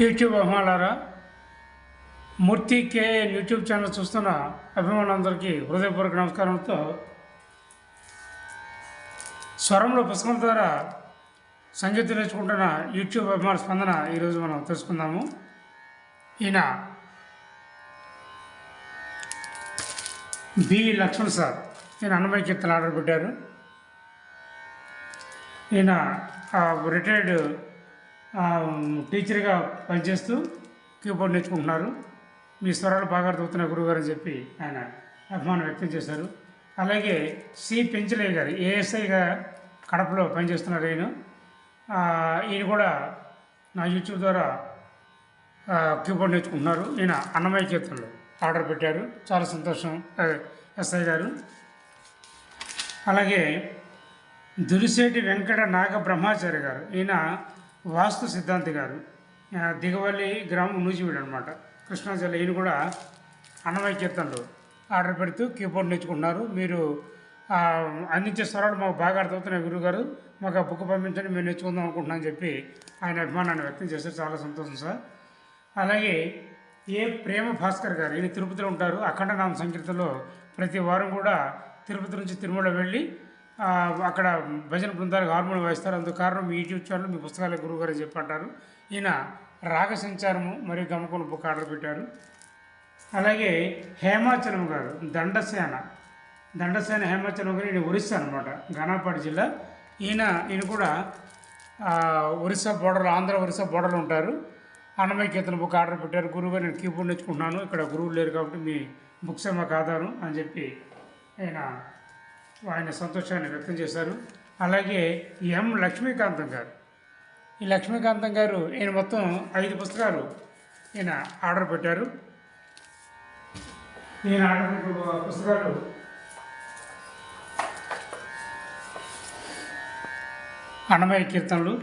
YouTube అభిమానులారా Murthy KN YouTube channel చూస్తున్న అభిమానులందరికీ హృదయపూర్వక నమస్కారంతో స్వరంలో పుస్తకం ద్వారా సంగీతం నేర్చుకుంటున్న యూట్యూబ్ అభిమాన స్పందన ఈరోజు మనం తెలుసుకుందాము. ఈయన బి లక్ష్మణ్ సార్. ఈయన అన్నమయ్య కీర్తన ఆర్డర్ పెట్టారు. ఈయన రిటైర్డ్ టీచర్గా పనిచేస్తూ కీబోర్డ్ నేర్చుకుంటున్నారు. మీ స్వరాలు బాగా అర్థమవుతున్నాయి గురువుగారు అని చెప్పి ఆయన అభిమానం వ్యక్తం చేశారు. అలాగే సి పెంచలయ్య గారు ఏఎస్ఐగా కడపలో పనిచేస్తున్నారు ఈయన. ఈయన కూడా నా యూట్యూబ్ ద్వారా క్యూబోర్డ్ కీబోర్డ్ నేర్చుకుంటున్నారు. ఈయన అన్నమయ్య కీర్తనలో ఆర్డర్ పెట్టారు. చాలా సంతోషం ఎస్ఐ గారు. అలాగే దురిశేటి వెంకట నాగ బ్రహ్మాచారి గారు ఈయన వాస్తు సిద్ధాంతి గారు దిగవల్లి గ్రామం నూజివీడు అనమాట కృష్ణా జిల్లా ఈయన కూడా అన్నమయ్య కీర్తనలు ఆర్డర్ పెడుతూ కీబోర్డ్ నేర్చుకుంటున్నారు. మీరు అందించే స్వరాలు మాకు బాగా అర్థమవుతున్నాయి గురుగారు. మాకు ఆ బుక్ పంపించండి మేము నేర్చుకుందాం అనుకుంటున్నాం అని చెప్పి ఆయన అభిమానాన్ని వ్యక్తం చేశారు. చాలా సంతోషం సార్. అలాగే ఏ ప్రేమ భాస్కర్ గారు ఈయన తిరుపతిలో ఉంటారు. అఖండనామ సంకీర్తనలో ప్రతి వారం కూడా తిరుపతి నుంచి తిరుమల వెళ్ళి అక్కడ భజన బృందాలకు హార్మోన్ వాయిస్తారు అందుకు కారణం మీ యూట్యూబ్ ఛానల్ మీ పుస్తకాల గురువు గారు చెప్పంటారు. ఈయన రాగ సంచారము మరియు గమకుల బుక్ ఆర్డర్ పెట్టారు. అలాగే హేమాచలం గారు దండసేన. దండసేన హేమాచలం గారు ఈయన ఒరిస్సా అనమాట ఘనాపాటి జిల్లా. ఈయన ఈయన కూడా ఒరిస్సా బోర్డర్ ఆంధ్ర ఒరిస్సా బోర్డర్లో ఉంటారు. అన్నమయ్య కీర్తన బుక్ ఆర్డర్ పెట్టారు. గురువుగా నేను కీబోర్డ్ నేర్చుకుంటున్నాను. ఇక్కడ గురువులు లేరు కాబట్టి మీ బుక్స్ ఏమో ఆధారం అని చెప్పి ఆయన ఆయన సంతోషాన్ని వ్యక్తం చేశారు. అలాగే ఎం లక్ష్మీకాంతం గారు. ఈ లక్ష్మీకాంతం గారు ఈయన మొత్తం ఐదు పుస్తకాలు ఈయన ఆర్డర్ పెట్టారు. ఈయన ఆర్డర్ పెట్టిన పుస్తకాలు అన్నమయ కీర్తనలు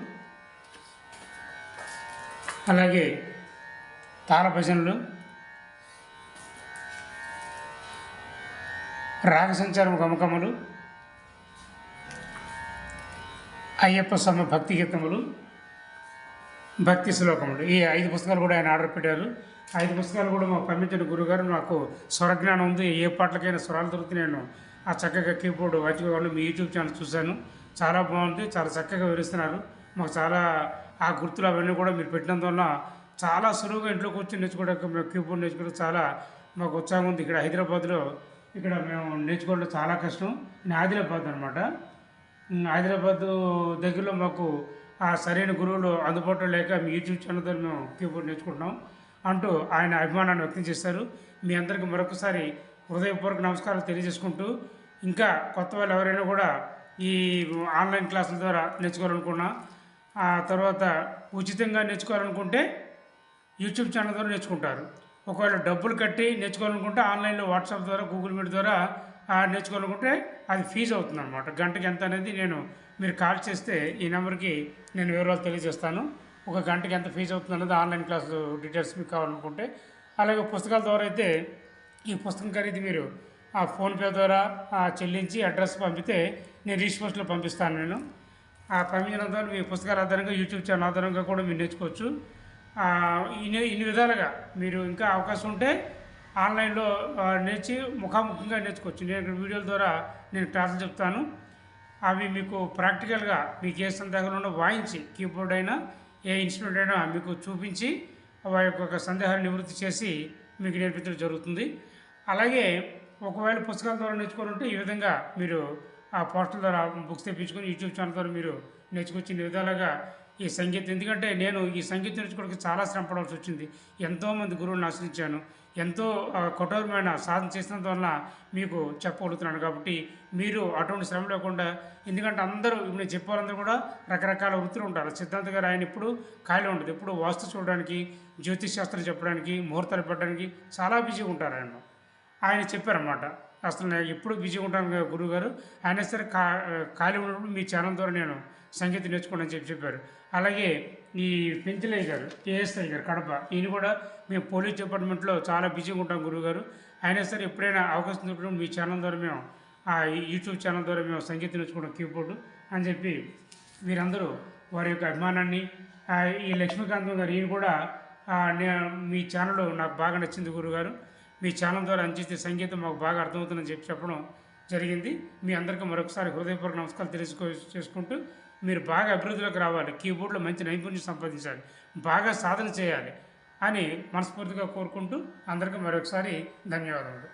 అలాగే తాళ భజనలు రాగ సంచారం గమకములు అయ్యప్ప స్వామి భక్తి గీతములు భక్తి శ్లోకములు. ఈ ఐదు పుస్తకాలు కూడా ఆయన ఆర్డర్ పెట్టారు. ఐదు పుస్తకాలు కూడా మాకు పంపించిన గురుగారు. నాకు స్వరజ్ఞానం ఉంది. ఏ పాటలకైనా స్వరాలు దొరికితే నేను ఆ చక్కగా కీబోర్డ్ వాళ్ళు మీ యూట్యూబ్ ఛానల్ చూశాను. చాలా బాగుంది. చాలా చక్కగా వివరిస్తున్నారు. మాకు చాలా ఆ గుర్తులు అవన్నీ కూడా మీరు పెట్టినందువల్ల చాలా సులువుగా ఇంట్లో కూర్చొని నేర్చుకోవడానికి మేము కీబోర్డ్ నేర్చుకోవడం చాలా మాకు ఉత్సాహం ఉంది. ఇక్కడ హైదరాబాద్లో ఇక్కడ మేము నేర్చుకోవడం చాలా కష్టం. నేను ఆదిలాబాద్ అనమాట ఆదిలాబాద్ దగ్గరలో మాకు ఆ సరైన గురువులు అందుబాటులో లేక మీ యూట్యూబ్ ఛానల్ ద్వారా మేము కీబోర్డ్ నేర్చుకుంటున్నాం అంటూ ఆయన అభిమానాన్ని వ్యక్తం చేశారు. మీ అందరికీ మరొకసారి హృదయపూర్వక నమస్కారాలు తెలియజేసుకుంటూ ఇంకా కొత్త వాళ్ళు ఎవరైనా కూడా ఈ ఆన్లైన్ క్లాసుల ద్వారా నేర్చుకోవాలనుకున్నా ఆ తర్వాత ఉచితంగా నేర్చుకోవాలనుకుంటే యూట్యూబ్ ఛానల్ ద్వారా నేర్చుకుంటారు. ఒకవేళ డబ్బులు కట్టి నేర్చుకోవాలనుకుంటే ఆన్లైన్లో వాట్సాప్ ద్వారా గూగుల్ మీట్ ద్వారా నేర్చుకోవాలనుకుంటే అది ఫీజు అవుతుంది అనమాట గంటకి ఎంత అనేది నేను మీరు కాల్ చేస్తే ఈ నెంబర్కి నేను వివరాలు తెలియజేస్తాను. ఒక గంటకి ఎంత ఫీజు అవుతుంది అనేది ఆన్లైన్ క్లాస్ డీటెయిల్స్ మీకు కావాలనుకుంటే. అలాగే పుస్తకాల ద్వారా అయితే ఈ పుస్తకం ఖరీదు మీరు ఆ ఫోన్పే ద్వారా చెల్లించి అడ్రస్ పంపితే నేను రీచ్ పంపిస్తాను నేను. ఆ పంపించిన ద్వారా మీ పుస్తకాల ఆధారంగా యూట్యూబ్ ఛానల్ ఆధారంగా కూడా మీరు నేర్చుకోవచ్చు. ఇన్ని ఇన్ని విధాలుగా మీరు ఇంకా అవకాశం ఉంటే ఆన్లైన్లో నేర్చి ముఖాముఖిగా నేర్చుకోవచ్చు. నేను వీడియోల ద్వారా నేను క్లాసులు చెప్తాను. అవి మీకు ప్రాక్టికల్గా మీకు ఏ సందేహాలు ఉన్నా వాయించి కీబోర్డ్ అయినా ఏ ఇన్స్ట్రుమెంట్ అయినా మీకు చూపించి వారి యొక్క సందేహాలు నివృత్తి చేసి మీకు నేర్పించడం జరుగుతుంది. అలాగే ఒకవేళ పుస్తకాల ద్వారా నేర్చుకోవాలంటే ఈ విధంగా మీరు ఆ పోస్టర్ ద్వారా బుక్స్ తెప్పించుకొని యూట్యూబ్ ఛానల్ ద్వారా మీరు నేర్చుకొచ్చి విధాలుగా ఈ సంగీతం. ఎందుకంటే నేను ఈ సంగీతం నేర్చుకోవడానికి చాలా శ్రమ పడవలసి వచ్చింది. ఎంతోమంది గురువులను ఆశ్రయించాను. ఎంతో కఠోరమైన సాధన చేసినందువలన మీకు చెప్పగలుగుతున్నాను. కాబట్టి మీరు అటువంటి శ్రమ లేకుండా ఎందుకంటే అందరూ ఇప్పుడు నేను చెప్పేవారందరూ కూడా రకరకాల వృత్తులు ఉంటారు. సిద్ధాంత గారు ఆయన ఇప్పుడు ఖాళీ ఉండదు. ఇప్పుడు వాస్తు చూడడానికి జ్యోతిష్ శాస్త్రం చెప్పడానికి ముహూర్తాలు పెట్టడానికి చాలా బిజీగా ఉంటారు ఆయన. ఆయన చెప్పారన్నమాట. అసలు నేను ఎప్పుడు బిజీగా ఉంటాను గురువు గారు అయినా సరే ఖా ఖాళీ ఉన్నప్పుడు మీ ఛానల్ ద్వారా నేను సంగీతం నేర్చుకోండి అని చెప్పి చెప్పారు. అలాగే ఈ పెంచలయ్య గారు ఏఎస్ఐ గారు కడప ఈయన కూడా మేము పోలీస్ డిపార్ట్మెంట్లో చాలా బిజీగా ఉంటాం గురువు గారు అయినా సరే ఎప్పుడైనా అవకాశం దొరికినప్పుడు మీ ఛానల్ ద్వారా మేము ఆ యూట్యూబ్ ఛానల్ ద్వారా మేము సంగీతం నేర్చుకోవడం కీబోర్డు అని చెప్పి వీరందరూ వారి యొక్క అభిమానాన్ని ఈ లక్ష్మీకాంతం గారు ఈయన కూడా నేను మీ ఛానల్ నాకు బాగా నచ్చింది గురుగారు మీ ఛానల్ ద్వారా అందించే సంగీతం మాకు బాగా అర్థమవుతుందని చెప్పి చెప్పడం జరిగింది. మీ అందరికీ మరొకసారి హృదయపూర్వక నమస్కారాలు తెలుసుకో చేసుకుంటూ మీరు బాగా అభివృద్ధిలోకి రావాలి కీబోర్డ్లో మంచి నైపుణ్యం సంపాదించాలి బాగా సాధన చేయాలి అని మనస్ఫూర్తిగా కోరుకుంటూ అందరికీ మరొకసారి ధన్యవాదములు.